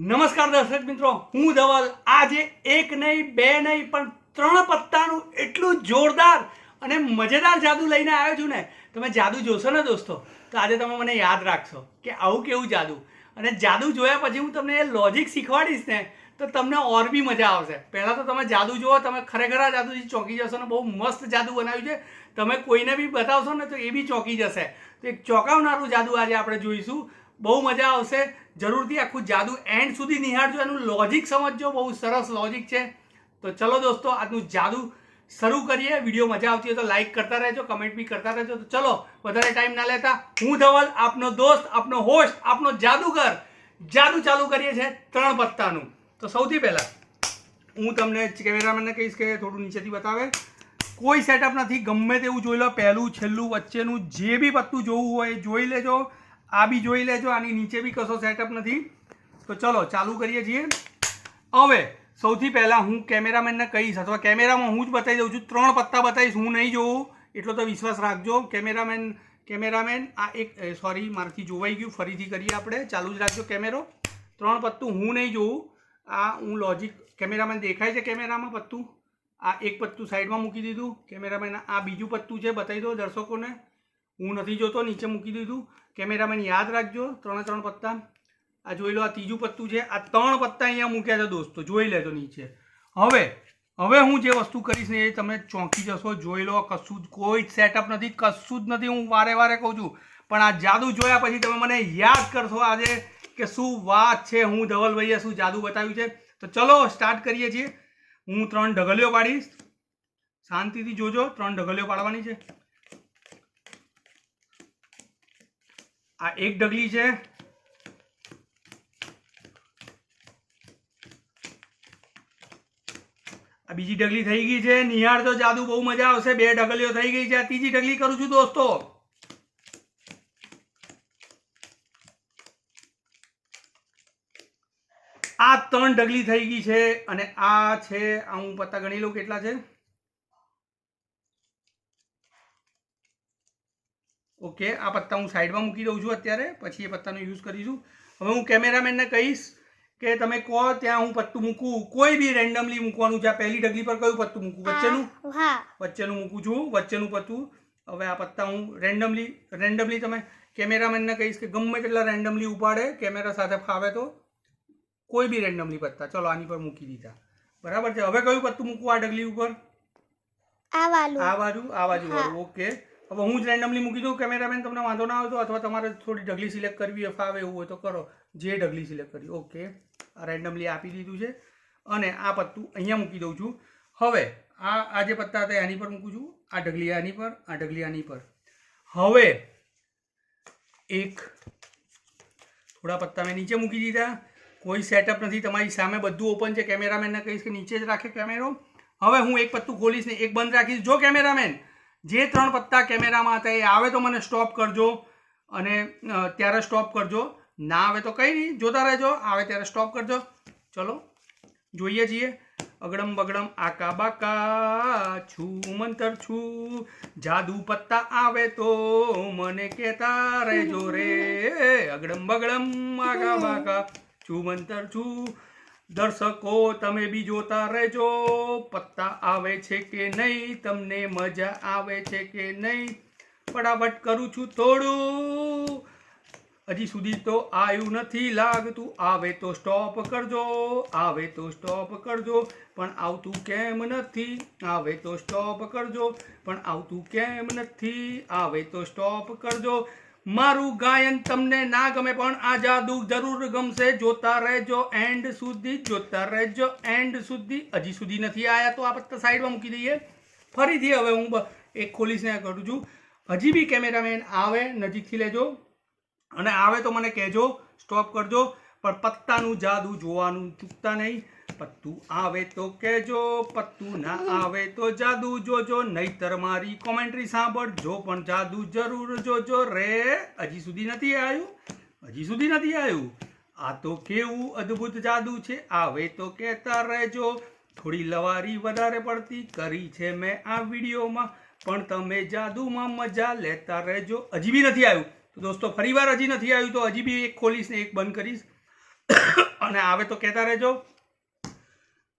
નમસ્કાર દર્શક મિત્રો, હું ધવલ. આજે એક નહીં, બે નહીં, પણ ત્રણ પત્તાનું એટલું જોરદાર અને મજેદાર જાદુ લઈને આવ્યો છું ને, તમે જાદુ જોશો ને દોસ્તો? તો આજે તમે મને યાદ રાખશો કે આવું કેવું જાદુ. અને જાદુ જોયા પછી હું તમને એ લોજિક શીખવાડીશ ને, તો તમને ઓર બી મજા આવશે. પહેલાં તો તમે જાદુ જુઓ, તમે ખરેખર આ જાદુથી ચોંકી જશો ને, બહુ મસ્ત જાદુ બનાવ્યું છે. તમે કોઈને બી બતાવશો ને, તો એ બી ચોંકી જશે. તો એક ચોંકાવનારું જાદુ આજે આપણે જોઈશું. બહુ મજા આવશે. જરૂરથી આખું જાદુ એન્ડ સુધી નિહાળજો. એનું લોજિક સમજજો. બહુ સરસ લોજિક છે. તો ચલો દોસ્તો, આજનું જાદુ શરૂ કરીએ. વીડિયો મજા આવતી હોય તો લાઇક કરતા રહેજો કમેન્ટ બી કરતા રહેજો. તો ચલો, વધારે ટાઈમ ના લેતા. હું ધવલ, આપનો દોસ્ત, આપનો હોસ્ટ આપનો જાદુગર. જાદુ ચાલુ કરીએ છીએ ત્રણ પત્તાનું. તો સૌથી પહેલાં હું તમને કેમેરામેનને કહીશ કે થોડું નીચેથી બતાવે. કોઈ સેટઅપ નથી. ગમે તેવું જોઈ લો. પહેલું, છેલ્લું, વચ્ચેનું જે બી પત્તું જોવું હોય જોઈ લેજો. આ બી જોઈ લેજો, આની નીચે બી કશો સેટઅપ નથી. તો ચલો, ચાલુ કરીએ છીએ. હવે, સૌથી પહેલાં હું કેમેરામેનને કહીશ, અથવા કેમેરામાં હું જ બતાવી દઉં છું, ત્રણ પત્તા બતાવીશ, હું નહીં જોઉં. એટલો તો વિશ્વાસ રાખજો. કેમેરામેન કેમેરામેન, આ એક સોરી મારાથી જોવાઈ ગયું. ફરીથી કરીએ આપણે. ચાલુ જ રાખજો કેમેરો. ત્રણ પત્તું હું નહીં જોઉં. આ હું લોજિક કેમેરામેન દેખાય છે કેમેરામાં પત્તું? આ એક પત્તું સાઈડમાં મૂકી દીધું. કેમેરામેન, આ બીજું પત્તું છે, બતાવી દો દર્શકોને. હું નથી જોતો, નીચે મૂકી દીધું. કેમેરામેન યાદ રાખજો, ત્રણે ત્રણ પત્તા. આ જોઈ લો, આ ત્રીજું પત્તું છે. આ ત્રણ પત્તા અહીંયા મૂક્યા છે દોસ્તો, જોઈ લેજો નીચે. હવે હવે હું જે વસ્તુ કરીશ ને એ તમે ચોંકી જશો, જોઈ લો, કશું જ, કોઈ જ સેટઅપ નથી, કશું જ નથી, હું વારે વારે કહું છું. પણ આ જાદુ જોયા પછી તમે મને યાદ કરશો આજે કે શું વાત છે, હું ધવલભાઈએ શું જાદુ બતાવ્યું છે. તો ચલો સ્ટાર્ટ કરીએ છીએ. હું ત્રણ ઢગલીઓ પાડીશ. શાંતિથી જોજો, ત્રણ ઢગલીઓ પાડવાની છે. આ એક ડગલી છે. આ બીજી ડગલી થઈ ગઈ છે. નિહાળ તો જાદુ બહુ મજા આવશે. બે ઢગલીઓ થઈ ગઈ છે. આ ત્રીજી ડગલી કરું છું દોસ્તો. આ ત્રણ ડગલી થઈ ગઈ છે અને આ છે હું પત્તા ગણી લઉં કેટલા છે? ઓકે આ પત્તા હું સાઈડમાં મૂકી દઉં છું અત્યારે પછી એ પત્તાનો યુઝ કરીશું. હવે હું કેમેરામેનને કહીશ કે તમે કહો ત્યાં હું પત્તું મૂકું. કોઈ બી રેન્ડમલી મૂકવાનું છે આ પહેલી ડગલી પર કયું પત્તું મૂકું? વચ્ચેનું? વચ્ચેનું મૂકું છું વચ્ચેનું પત્તું. હવે આ પત્તા હું રેન્ડમલી રેન્ડમલી તમે કેમેરામેનને કહીશ કે ગમે તેટલા રેન્ડમલી ઉપાડે કેમેરા સાથે ફાવે તો. કોઈ બી રેન્ડમલી પત્તા. ચલો આની પર મૂકી દીધા. બરાબર છે? હવે કયું પત્તું મૂકવું આ ડગલી ઉપર? આ વાળું આ બાજુ આ બાજુ વાળું. ઓકે. હવે હું જ રેન્ડમલી મૂકી દઉં કેમેરામેન તમને વાંધો ના આવતો અથવા તમારે થોડી ઢગલી સિલેક્ટ કરવી હોય ફાવે એવું હોય તો કરો. જે ઢગલી સિલેક્ટ કરી ઓકે રેન્ડમલી આપી દીધું છે. અને આ પત્તું અહીંયા મૂકી દઉં છું. હવે, આ આ જે પત્તા હતા આની પર મૂકું છું. આ ઢગલી આની પર, આ ઢગલી આની પર. હવે, એક, થોડા પત્તા મેં નીચે મૂકી દીધા. કોઈ સેટઅપ નથી, તમારી સામે બધું ઓપન છે. કેમેરામેનને કહીશ કે નીચે જ રાખે કેમેરો હવે હું એક પત્તું ખોલીશ ને એક બંધ રાખીશ. જો કેમેરામેન જે ત્રણ પત્તા કેમેરામાં હતા એ આવે તો મને સ્ટોપ કરજો અને ત્યારે સ્ટોપ કરજો. ના આવે તો કંઈ નહીં, જોતા રહેજો. આવે ત્યારે સ્ટોપ કરજો. ચલો, જોઈએ છીએ. અગડમ બગડમ આકા બાકા છું, મંતર છું. જાદુ પત્તા આવે તો મને કહેતા રહેજો રે. અગડમ બગડમ આકા બાકા છું, મંતર છું. દર્શકો, તમે બી જોતા રહેજો. પત્તા આવે છે કે નહીં, તમને મજા આવે છે કે નહીં? ફટાફટ કરું છું થોડું. હજી સુધી તો આવ્યું નથી લાગતું. આવે તો સ્ટોપ કરજો, આવે તો સ્ટોપ કરજો. પણ આવતું કેમ નથી? આવે તો સ્ટોપ કરજો. પણ આવતું કેમ નથી? આવે તો સ્ટોપ કરજો. મારું ગાયન તમને ના ગમે પણ આ જાદુ જરૂર ગમશે. જોતા રહેજો એન્ડ સુધી જોતા રહેજો એન્ડ સુધી. હજી સુધી નથી આવ્યા તો આ પત્તા સાઈડમાં મૂકી દઈએ. ફરીથી હવે હું એક ખોલીશને કરું છું. હજી બી કેમેરામેન આવે, નજીકથી લેજો. અને આવે તો મને કહેજો સ્ટોપ કરજો. પણ પત્તાનું જાદુ જોવાનું ચૂકતા નહીં. પત્તું આવે તો કહેજો, પત્તુ ના આવે તો જાદુ જોજો, નહીતર મારી કોમેન્ટ્રી સાંભળજો, પણ જાદુ જરૂર જોજો. રે, હજી સુધી નથી આવ્યું? હજી સુધી નથી આવ્યું? આ તો કેવું અદ્ભુત જાદુ છે. આવે તો કહેતા રહેજો. થોડી લવારી વધારે પડતી કરી છે મેં આ વિડીયોમાં. પણ તમે જાદુમાં મજા લેતા રહેજો. હજી બી નથી આવ્યું. તો દોસ્તો, ફરીવાર હજી નથી આવ્યું, તો હજી બી એક ખોલીશ ને એક બંધ કરીશ. અને આવે તો કહેતા રહેજો.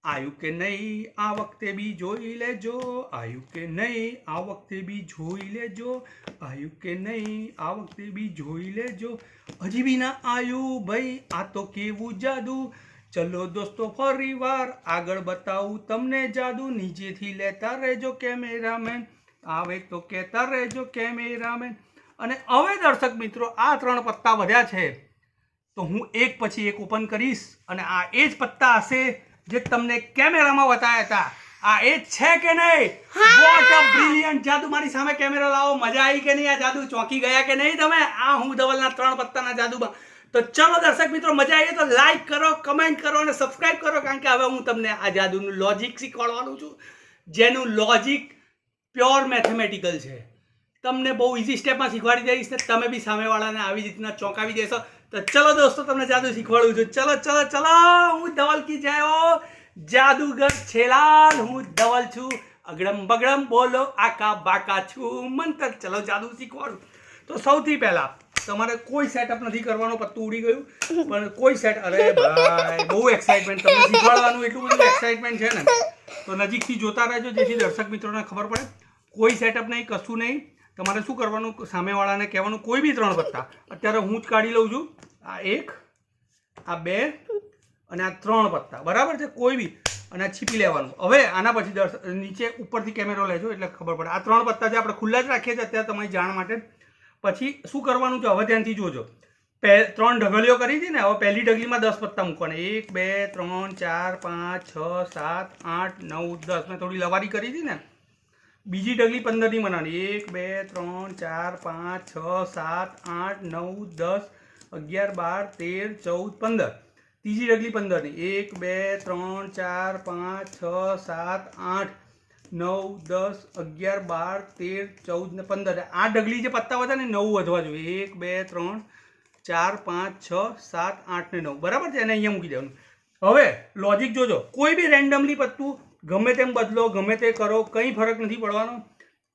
આયુ કે નહીં આ વખતે બી જોઈ લેજો, આયુ કે નહીં આ વખતે બી જોઈ લેજો, આયુ કે નહીં આ વખતે બી જોઈ લેજો. હજી બી ના આયુ ભાઈ, આ તો કેવું જાદુ. ચલો દોસ્તો, ફરી વાર આગળ બતાવું તમને જાદુ. નીચેથી લેતા રહેજો કેમેરામેન. આવે તો કહેતા રહેજો કેમેરામેન. અને હવે દર્શક મિત્રો, આ ત્રણ પત્તા વધ્યા છે. તો હું એક પછી એક ઓપન કરીશ અને આ એ જ પત્તા હશે. જે તમને કેમેરામાં બતાવ્યા હતા. આ એ છે કે નહીં? વોટ અ બ્રિલિયન્ટ જાદુ. મારી સામે કેમેરા લાવો. મજા આવી કે નહીં આ જાદુ? ચોંકી ગયા કે નહીં તમે? આ હું ધવલના ત્રણ પત્તાના જાદુમાં. તો ચલો દર્શક મિત્રો મજા આવી તો લાઈક કરો કમેન્ટ કરો અને સબસ્ક્રાઇબ કરો કારણ કે હવે હું તમને આ જાદુનું લોજિક શીખવાડવાનું છું. જેનું લોજિક પ્યોર મેથેમેટિકલ છે. તમને બહુ ઇઝી સ્ટેપમાં શીખવાડી દઈશ ને તમે બી સામેવાળાને આવી રીતના ચોંકાવી દેશો. તો ચલો દોસ્તો, તમને જાદુ શીખવાડું છું. ચલો ચલો ચલો. હું ધવલ કી જયો જાદુગર છેલાલ, હું ધવલ છું. અગડમ બગડમ બોલો, આકા બાકા છું. મંતર, ચલો, જાદુ શીખવાડું. તો સૌથી પહેલા, તમારે કોઈ સેટઅપ નથી કરવાનો, પત્તું ઉડી ગયું. પણ કોઈ સેટ અરે ભાઈ, બહુ એક્સાઇટમેન્ટ તમને શીખવાડવાનું એટલું બધું એક્સાઇટમેન્ટ છે ને. તો નજીકથી જોતા રહેજો, જેથી દર્શક મિત્રોને ખબર પડે. કોઈ સેટઅપ નહીં, કશું નહીં. તમારે શું કરવાનું? સામેવાળાને કહેવાનું, કોઈ બી ત્રણ પત્તા. અત્યારે હું જ કાઢી લઉં છું. આ એક, આ બે અને આ ત્રણ પત્તા. બરાબર છે? કોઈ બી. અને આ છીપી લેવાનું. હવે આના પછી દર્શ નીચે ઉપરથી કેમેરો લેજો એટલે ખબર પડે. આ ત્રણ પત્તા જે આપણે ખુલ્લા જ રાખીએ છીએ અત્યારે તમારી જાણ માટે. પછી શું કરવાનું છે? હવે ધ્યાનથી જોજો. પે, ત્રણ ઢગલીઓ કરી હતી ને, હવે પહેલી ઢગલીમાં દસ પત્તા મૂકવાના. એક, બે, ત્રણ, ચાર, પાંચ, છ, સાત, આઠ, નવ, દસ. મેં થોડી લવારી કરી હતી ને. બીજી ઢગલી પંદરની બનાવવાની. એક, બે, ત્રણ, ચાર, પાંચ, છ, સાત, આઠ, નવ, દસ, અગિયાર, બાર, તેર, ચૌદ, પંદર. ત્રીજી ઢગલી પંદરની. એક, બે, ત્રણ, ચાર, પાંચ, છ, સાત, આઠ, નવ, દસ, અગિયાર, બાર, તેર, ચૌદ ને પંદર. આ ડગલી જે પત્તા હતા ને, નવ વધવા જોઈએ. એક, બે, ત્રણ, ચાર, પાંચ, છ, સાત, આઠ ને નવ. બરાબર છે? એને અહીંયા મૂકી દેવાનું. હવે લોજિક જોજો. કોઈ બી રેન્ડમલી પત્તું ગમે તેમ બદલો, ગમે તે કરો, કંઈ ફરક નથી પડવાનો.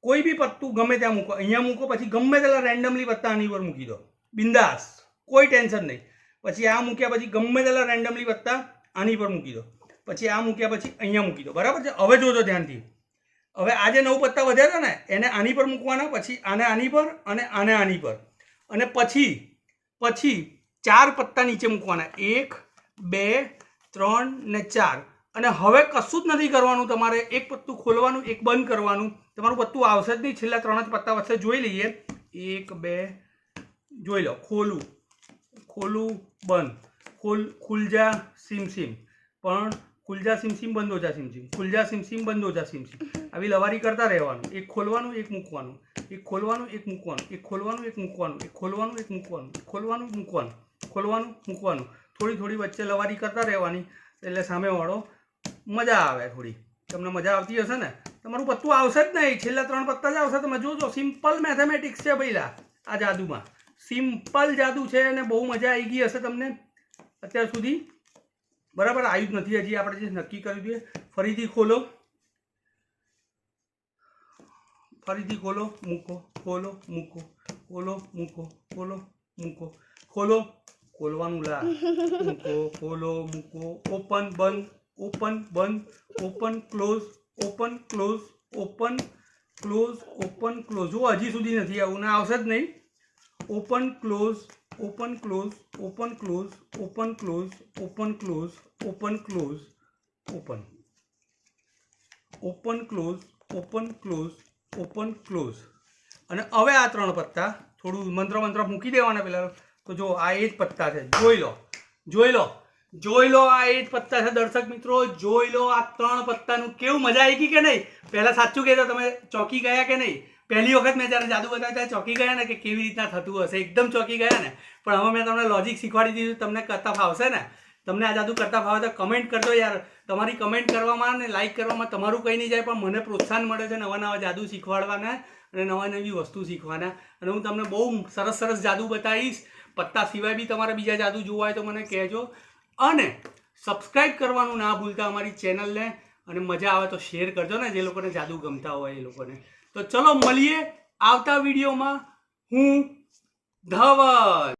કોઈ બી પત્તું ગમે ત્યાં મૂકો. અહીંયા મૂકો, પછી ગમે તેલા રેન્ડમલી પત્તા આની પર મૂકી દો. બિંદાસ. કોઈ ટેન્શન નહીં. પછી આ મૂક્યા પછી ગમે તેલા રેન્ડમલી પત્તા આની પર મૂકી દો. પછી આ મૂક્યા પછી અહીંયા મૂકી દો. બરાબર છે? હવે જોજો ધ્યાનથી. હવે આજે નવ પત્તા વધ્યા હતા ને, એને આની પર મૂકવાના, પછી આને આની પર અને આને આની પર. અને પછી પછી ચાર પત્તા નીચે મૂકવાના. એક, બે, ત્રણ ને ચાર. અને હવે કશું જ નથી કરવાનું તમારે. એક પત્તું ખોલવાનું, એક બંધ કરવાનું. તમારું પત્તું આવશે જ નહીં. છેલ્લા ત્રણ જ પત્તા વચ્ચે જોઈ લઈએ. એક, બે, જોઈ લો. ખોલું. ખોલું, બંધ. ખોલ, ખુલજા, સીમ પણ ખુલજા, સીમ બંધ હોજા સીમ સીમ. ખુલજા, સીમ સીમ, બંધ હોજા સીમ આવી લવારી કરતા રહેવાનું. એક ખોલવાનું, એક મૂકવાનું. એક ખોલવાનું, એક મૂકવાનું. એક ખોલવાનું, એક મૂકવાનું. એક ખોલવાનું, એક મૂકવાનું. ખોલવાનું મૂકવાનું. ખોલવાનું, મૂકવાનું. થોડી થોડી વચ્ચે લવારી કરતા રહેવાની. એટલે સામેવાળો મજા આવે થોડી. તમને મજા આવતી હશે ને? તમારું પત્તું આવશે જ નહીં. છેલ્લા ત્રણ પત્તા જ આવશે. તમે જોજો સિમ્પલ મેથેમેટિક્સ છે પહેલાં આ જાદુમાં. સિમ્પલ જાદુ છે અને બહુ મજા આવી ગઈ હશે તમને અત્યાર સુધી. બરાબર આવ્યું જ નથી હજી આપણે જે નક્કી કર્યું છે. ફરીથી ખોલો. ફરીથી ખોલો, મૂકો ખોલો મૂકો ખોલો મૂકો ખોલો મૂકો, ખોલો. ખોલવાનું લા. મૂકો, ખોલો, મૂકો. ઓપન બંધ. ઓપન બંધ open close open close open close open close જો હજી સુધી નથી આવું ને આવશે જ નહીં open close open close open close open close open close open close open open close open close open close અને હવે આ ત્રણ પત્તા થોડું મંત્ર મંત્ર મૂકી દેવાના પહેલાં તો જો આ એ જ પત્તા છે જોઈ લો જોઈ લો જોઈ લો આ એ જ પત્તા છે, દર્શક મિત્રો, જોઈ લો આ ત્રણ પત્તાનું કેવું મજા આવી ગઈ કે નહીં? પહેલા સાચું કહેતા તમે ચોકી ગયા કે નહીં? પહેલી વખત મેં જ્યારે જાદુ બતાવ્યું ત્યારે ચોકી ગયા ને કે કેવી રીતના થતું હશે? એકદમ ચોકી ગયા ને. પણ હવે મેં તમને લોજિક શીખવાડી દીધું, તમને કરતા ફાવશે ને. તમને આ જાદુ કરતા ફાવે તો કમેન્ટ કરજો યાર. તમારી કમેન્ટ કરવામાં ને લાઇક કરવામાં તમારું કંઈ નહીં જાય, પણ મને પ્રોત્સાહન મળે છે નવા નવા જાદુ શીખવાડવાના અને નવા નવી વસ્તુ શીખવાના. અને હું તમને બહુ સરસ સરસ જાદુ બતાવીશ. પત્તા સિવાય બી તમારે બીજા જાદુ જોવા હોય તો મને કહેજો. અને સબસ્ક્રાઇબ કરવાનું ના ભૂલતા અમારી ચેનલને અને મજા આવે તો શેર કરજો ને, જે લોકોને જાદુ ગમતા હોય એ લોકોને. તો ચલો મળીએ આવતા વિડીયોમાં હું ધવલ.